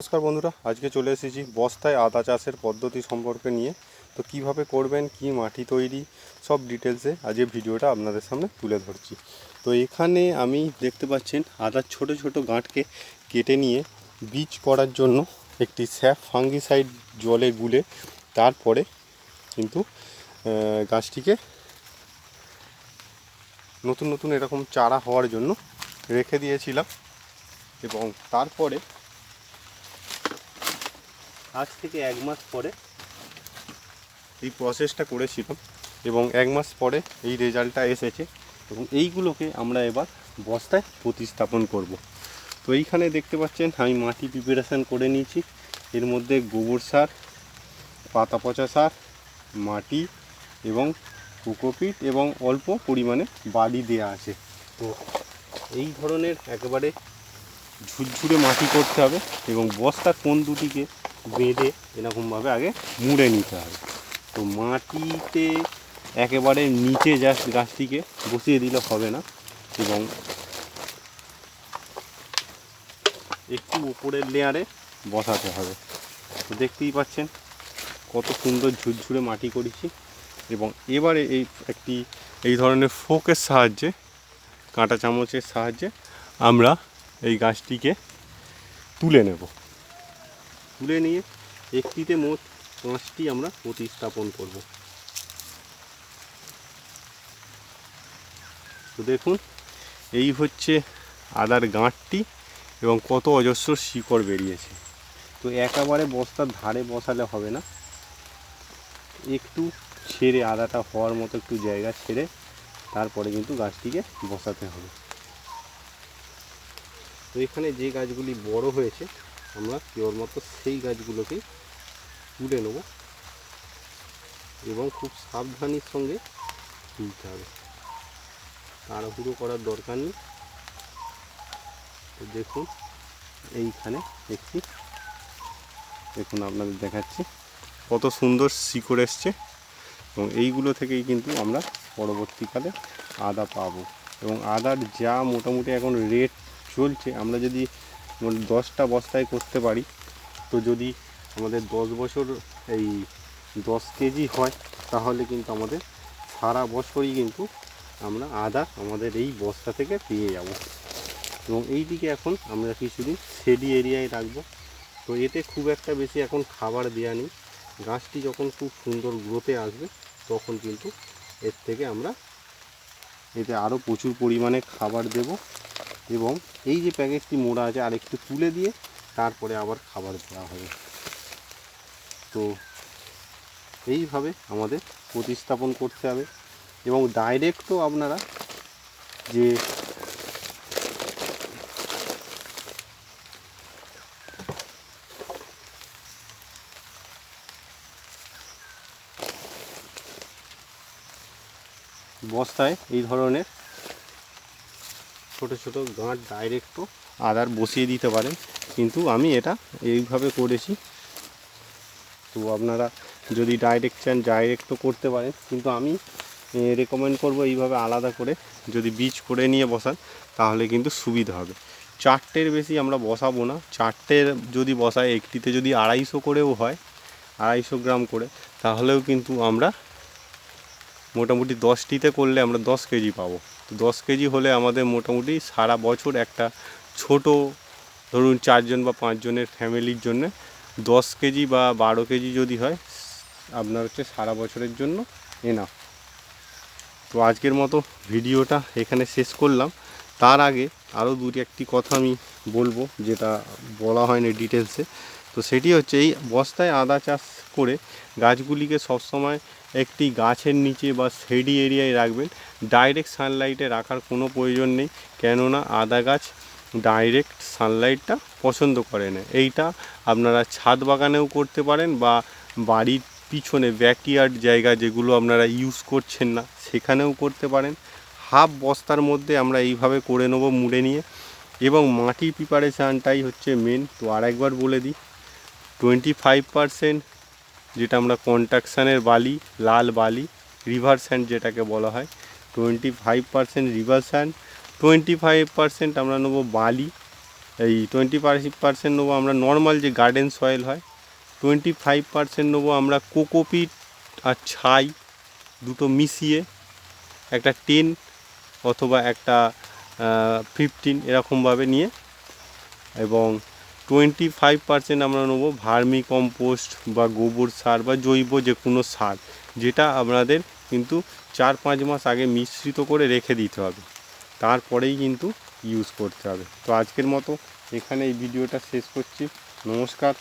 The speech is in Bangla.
নমস্কার বন্ধুরা, আজকে চলে এসেছি বস্তায় আদা চাষের পদ্ধতি সম্পর্কে নিয়ে। তো কীভাবে করবেন, কি মাটি তৈরি, সব ডিটেলসে আজকে ভিডিওটা আপনাদের সামনে তুলে ধরছি। তো এখানে আমি দেখতে পাচ্ছেন আদার ছোট ছোট গাঁটকে কেটে নিয়ে বীজ করার জন্য একটি স্যাপ ফাঙ্গিসাইড জলে গুলে তারপরে কিন্তু গাছটিকে নতুন নতুন এরকম চারা হওয়ার জন্য রেখে দিয়েছিলাম এবং তারপরে আজ থেকে এক মাস পরে এই প্রসেসটা করেছিলাম এবং এক মাস পরে এই রেজাল্টটা এসেছে এবং এইগুলোকে আমরা এবার বস্তায় প্রতিস্থাপন করব। তো এইখানে দেখতে পাচ্ছেন, আমি মাটি প্রিপারেশান করে নিয়েছি এর মধ্যে গোবর সার, পাতা পচা সার, মাটি এবং কোকোপিট এবং অল্প পরিমাণে বালি দেওয়া আছে তো এই ধরনের একেবারে ঝুরঝুরে মাটি করতে হবে এবং বস্তার কোন দুটিকে বেঁধে এরকমভাবে আগে মুড়ে নিতে হবে। তো মাটিতে একেবারে নিচে জাস্ট গাছটিকে বসিয়ে দিলে হবে না এবং একটু উপরের লেয়ারে বসাতে হবে। তো দেখতেই পাচ্ছেন কত সুন্দর ঝুরঝুরে মাটি করেছি এবং এবারে এই একটি, এই ধরনের ফোকের সাহায্যে, কাঁটা চামচের সাহায্যে আমরা এই গাছটিকে তুলে নেব। তুলে নিয়ে একটিতে মোট পাঁচটি আমরা প্রতিস্থাপন করব। তো দেখুন, এই হচ্ছে আদার গাঁটটি এবং কত অজস্র শিকড় বেরিয়েছে। তো একেবারে বস্তার ধারে বসালে হবে না। একটু ছেড়ে আদাটা হওয়ার মতো একটু জায়গা ছেড়ে তারপরে কিন্তু গাছটিকে বসাতে হবে। তো এখানে যে গাছগুলি বড় হয়েছে আমরা কেবলমাত্র সেই গাছগুলোকেই তুলে নেব এবং খুব সাবধানের সঙ্গে তুলতে হবে। তাড়াহুড়ো করার দরকার নেই। তো দেখুন, এইখানে একটি, দেখুন আপনাদের দেখাচ্ছি, কত সুন্দর শিকড় এসছে এবং এইগুলো থেকেই কিন্তু আমরা পরবর্তীকালে আদা পাবো। এবং আদার যা মোটামুটি এখন রেট চলছে, আমরা যদি মোট দশটা বস্তায় করতে পারি। তো যদি আমাদের দশ বছর এই দশ কেজি হয়, তাহলে কিন্তু আমাদের সারা বছরই কিন্তু আমরা আদা আমাদের এই বস্তা থেকে পেয়ে যাব। এবং এই দিকে এখন আমরা কিছুদিন শেডি এরিয়ায় রাখব। তো এতে খুব একটা বেশি এখন খাবার দেওয়া নেই। গাছটি যখন খুব সুন্দর গ্রোথে আসবে, তখন কিন্তু এর থেকে আমরা এতে আরও প্রচুর পরিমাণে খাবার দেব। এবং এই যে প্যাকেটটি মোড়া আছে আর একটু তুলে দিয়ে তারপরে আবার খাবার দেওয়া হবে। তো এইভাবে আমাদের প্রতিস্থাপন করতে হবে এবং ডাইরেক্টও আপনারা যে বস্তায় এই ধরনের ছোট ছোট গাঁট ডাইরেক্টও আদার বসিয়ে দিতে পারেন। কিন্তু আমি এটা এইভাবে করেছি। তো আপনারা যদি ডাইরেক্ট চান ডাইরেক্টও করতে পারেন। কিন্তু আমি রেকমেন্ড করব এইভাবে আলাদা করে। যদি বীজ করে নিয়ে বসান, তাহলে কিন্তু সুবিধা হবে। চারটের বেশি আমরা বসাবো না। চারটের যদি বসাই, একটিতে যদি আড়াইশো করেও হয়, আড়াইশো গ্রাম করে, তাহলেও কিন্তু আমরা মোটামুটি দশটিতে করলে আমরা দশ কেজি পাবো। তো দশ কেজি হলে আমাদের মোটামুটি সারা বছর একটা ছোট ধরুন চারজন বা পাঁচজনের ফ্যামিলির জন্য দশ কেজি বা বারো কেজি যদি হয়, আপনার হচ্ছে সারা বছরের জন্য এনা তো আজকের মতো ভিডিওটা এখানে শেষ করলাম। তার আগে আরও দুটি একটি কথা আমি বলব, যেটা বলা হয়নি ডিটেলসে তো সেটি হচ্ছে এই বস্তায় আদা চাষ করে গাছগুলিকে সবসময় একটি গাছের নিচে বা শেডি এরিয়ায় রাখবেন। ডাইরেক্ট সানলাইটে রাখার কোনো প্রয়োজন নেই, কেননা আদা গাছ ডাইরেক্ট সানলাইটটা পছন্দ করে না। এইটা আপনারা ছাদ বাগানেও করতে পারেন বা বাড়ির পিছনে ব্যাকইয়ার্ড জায়গা যেগুলো আপনারা ইউজ করছেন না, সেখানেও করতে পারেন। হাফ বস্তার মধ্যে আমরা এইভাবে করে নেব মুড়ে নিয়ে। এবং মাটির প্রিপারেশানটাই হচ্ছে মেন তো আরেকবার বলে দিই টোয়েন্টি ফাইভ পারসেন্ট যেটা আমরা কন্ট্রাকশানের বালি, লাল বালি রিভার স্যান্ড যেটাকে বলা হয় twenty five percent river sand twenty five percent আমরা নেব বালি, এই টোয়েন্টি পার্সেন্ট নেব আমরা নর্মাল যে গার্ডেন সয়েল হয় টোয়েন্টি ফাইভ পার্সেন্ট নেব আমরা কোকোপিট আর ছাই দুটো মিশিয়ে একটা টেন অথবা একটা ফিফটিন এরকমভাবে নিয়ে এবং টোয়েন্টি ফাইভ পার্সেন্ট আমরা নেব ভার্মি কম্পোস্ট বা গোবর সার বা জৈব যে কোনো সার, যেটা আপনাদের কিন্তু চার পাঁচ মাস আগে মিশ্রিত করে রেখে দিতে হবে। তারপরেই কিন্তু ইউজ করতে হবে। তো আজকের মতো এখানে এই ভিডিওটা শেষ করছি। নমস্কার।